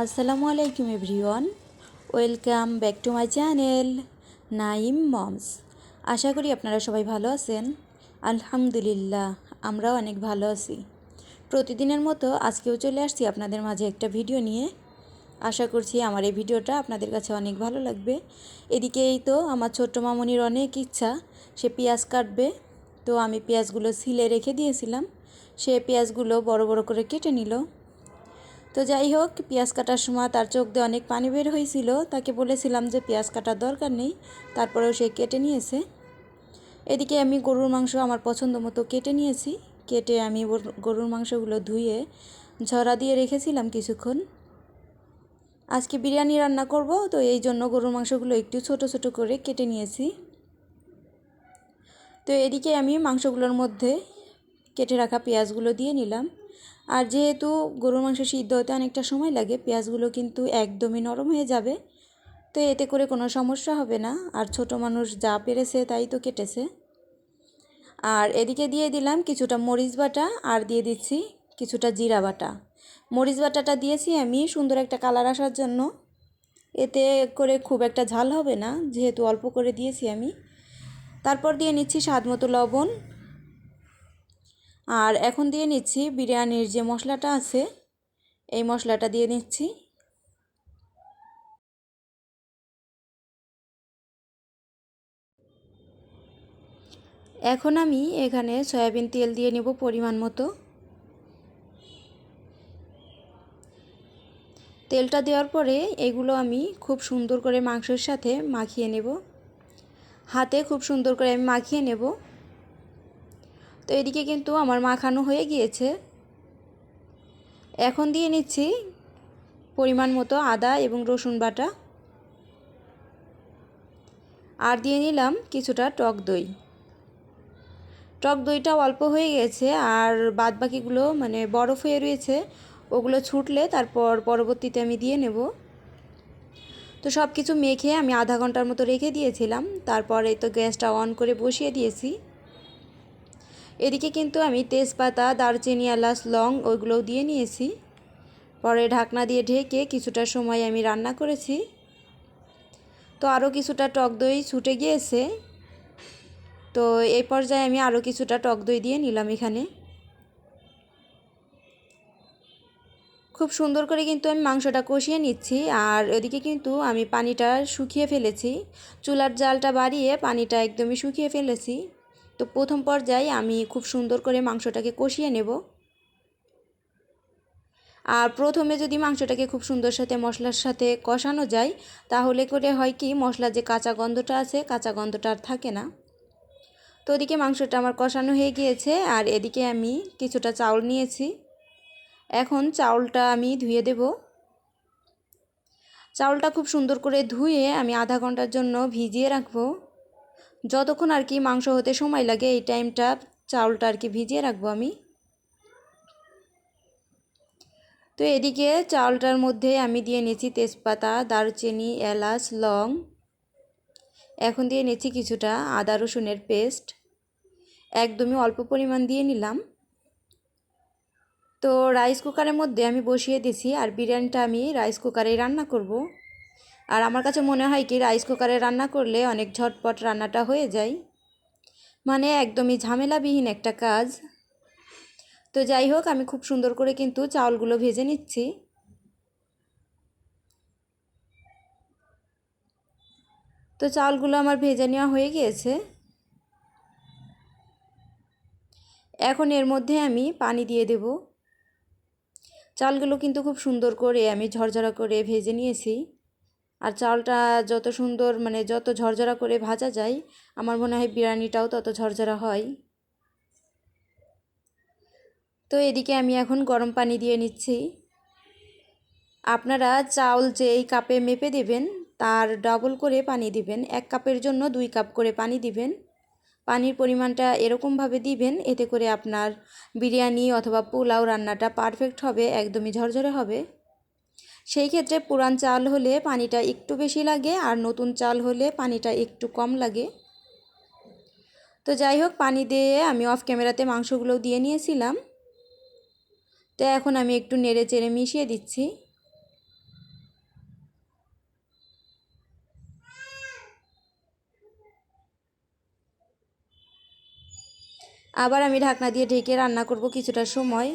আসসালামু আলাইকুম everyone. Welcome back to my channel Naim moms. আশা করি আপনারা সবাই ভালো আছেন। আলহামদুলিল্লাহ, আমরাও অনেক ভালো আছি। প্রতিদিনের মতো আজকেও চলে আসছি আপনাদের মাঝে একটা ভিডিও নিয়ে। আশা করছি আমার এই ভিডিওটা আপনাদের কাছে অনেক ভালো লাগবে। এদিকে এই তো আমার ছোট্ট মামনির অনেক ইচ্ছা, সে পেঁয়াজ কাটবে। তো আমি পেঁয়াজগুলো সিলে রেখে দিয়েছিলাম। সে পেঁয়াজগুলো বড় বড় করে কেটে নিল। তো যাই হোক, পেঁয়াজ কাটার সময় তার চোখ দিয়ে অনেক পানি বের হয়েছিল। তাকে বলেছিলাম যে পেঁয়াজ কাটার দরকার নেই। তারপরেও সে কেটে নিয়েছে। এদিকে আমি গরুর মাংস আমার পছন্দ মতো কেটে নিয়েছি। কেটে আমি গরুর মাংসগুলো ধুয়ে ঝরা দিয়ে রেখেছিলাম কিছুক্ষণ। আজকে বিরিয়ানি রান্না করব, তো এই জন্য গরুর মাংসগুলো একটু ছোট ছোট করে কেটে নিয়েছি। তো এদিকে আমি মাংসগুলোর মধ্যে কেটে রাখা পেঁয়াজগুলো দিয়ে নিলাম। আর যেহেতু গরুর মাংস সিদ্ধ হতে অনেকটা সময় লাগে, পেঁয়াজগুলো কিন্তু একদমই নরম হয়ে যাবে। তো এতে করে কোনো সমস্যা হবে না। আর ছোট মানুষ যা পেরেছে তাই তো কেটেছে। আর এদিকে দিয়ে দিলাম কিছুটা মরিচ বাটা আর দিয়ে দিচ্ছি কিছুটা জিরা বাটা। মরিচ বাটাটা দিয়েছি আমি সুন্দর একটা কালার আসার জন্য। এতে করে খুব একটা ঝাল হবে না, যেহেতু অল্প করে দিয়েছি আমি। তারপর দিয়ে নিচ্ছি স্বাদ মতো লবণ। আর এখন দিয়ে নিচ্ছি বিরিয়ানির যে মশলাটা আছে, এই মশলাটা দিয়ে নিচ্ছি। এখন আমি এখানে সয়াবিন তেল দিয়ে নেব পরিমাণ মতো। তেলটা দেওয়ার পরে এগুলো আমি খুব সুন্দর করে মাংসের সাথে মাখিয়ে নেব। হাতে খুব সুন্দর করে আমি মাখিয়ে নেব। তো এদিকে কিন্তু আমার মাখানো হয়ে গিয়েছে। এখন দিয়ে নিচ্ছি পরিমাণ মতো আদা এবং রসুন বাটা। আর দিয়ে নিলাম কিছুটা টক দই। টক দইটা অল্প হয়ে গেছে আর বাদ বাকিগুলো মানে বরফ হয়ে রয়েছে, ওগুলো ছুটলে তারপর পরবর্তীতে আমি দিয়ে নেব। তো সব কিছু মেখে আমি আধা ঘণ্টার মতো রেখে দিয়েছিলাম, তারপরে তো গ্যাসটা অন করে বসিয়ে দিয়েছি। এদিকে কিন্তু আমি তেজপাতা, দারচিনি, এলাচ, লং ওইগুলোও দিয়ে নিয়েছি। পরে ঢাকনা দিয়ে ঢেকে কিছুটা সময় আমি রান্না করেছি। তো আরও কিছুটা টক দই ছুটে গিয়েছে। তো এই পর্যায়ে আমি আরও কিছুটা টক দই দিয়ে নিলাম এখানে। খুব সুন্দর করে কিন্তু আমি মাংসটা কষিয়ে নিচ্ছি আর ওদিকে কিন্তু আমি পানিটা শুকিয়ে ফেলেছি। চুলার জালটা বাড়িয়ে পানিটা একদমই শুকিয়ে ফেলেছি। তো প্রথম পর্যায়ে আমি খুব সুন্দর করে মাংসটাকে কষিয়ে নেব। আর প্রথমে যদি মাংসটাকে খুব সুন্দর সাথে মশলার সাথে কষানো যায়, তাহলে করে হয় কি মশলার যে কাঁচা গন্ধটা আছে, কাঁচা গন্ধটা আর থাকে না। তো ওদিকে মাংসটা আমার কষানো হয়ে গিয়েছে, আর এদিকে আমি কিছুটা চাউল নিয়েছি। এখন চাউলটা আমি ধুয়ে দেব। চাউলটা খুব সুন্দর করে ধুয়ে আমি আধা ঘণ্টার জন্য ভিজিয়ে রাখব। যতক্ষণ আর কি মাংস হতে সময় লাগে, এই টাইমটা চাউলটা আর কি ভিজিয়ে রাখব আমি। তো এদিকে চাউলটার মধ্যে আমি দিয়ে নিয়েছি তেজপাতা, দারচিনি, এলাচ, লং। এখন দিয়ে নিচ্ছি কিছুটা আদা রসুনের পেস্ট। একদমই অল্প পরিমাণ দিয়ে নিলাম। তো রাইস কুকারের মধ্যে আমি বসিয়ে দিছি আর বিরিয়ানিটা আমি রাইস কুকারেই রান্না করব। আর আমার কাছে মনে হয় কি রাইস কুকারে রান্না করলে অনেক ঝটপট রান্নাটা হয়ে যায়। মানে একদমই ঝামেলাবিহীন একটা কাজ। তো যাই হোক, আমি খুব সুন্দর করে কিন্তু চাউলগুলো ভেজে নিচ্ছি। তো চাউলগুলো আমার ভেজে নেওয়া হয়ে গিয়েছে। এখন এর মধ্যে আমি পানি দিয়ে দেব। চালগুলো কিন্তু খুব সুন্দর করে আমি ঝরঝরা করে ভেজে নিয়েছি। আর চালটা যত সুন্দর মানে যত ঝরঝরা করে ভাজা যায়, আমার মনে হয় বিরিয়ানিটাও তত ঝরঝরা হয়। তো এদিকে আমি এখন গরম পানি দিয়ে নিচ্ছি। আপনারা চাউল যে এই কাপে মেপে দেবেন, তার ডাবল করে পানি দিবেন। এক কাপের জন্য দুই কাপ করে পানি দিবেন। পানির পরিমাণটা এরকমভাবে দিবেন, এতে করে আপনার বিরিয়ানি অথবা পোলাও রান্নাটা পারফেক্ট হবে, একদমই ঝরঝরে হবে। সেই ক্ষেত্রে পুরান চাল হলে পানিটা একটু বেশি লাগে আর নতুন চাল হলে পানিটা একটু কম লাগে। তো যাই হোক, পানি দিয়ে আমি অফ ক্যামেরাতে মাংসগুলো দিয়ে নিয়েছিলাম। তো এখন আমি একটু নেড়ে চেড়ে মিশিয়ে দিচ্ছি। আবার আমি ঢাকনা দিয়ে ঢেকে রান্না করব কিছুটা সময়।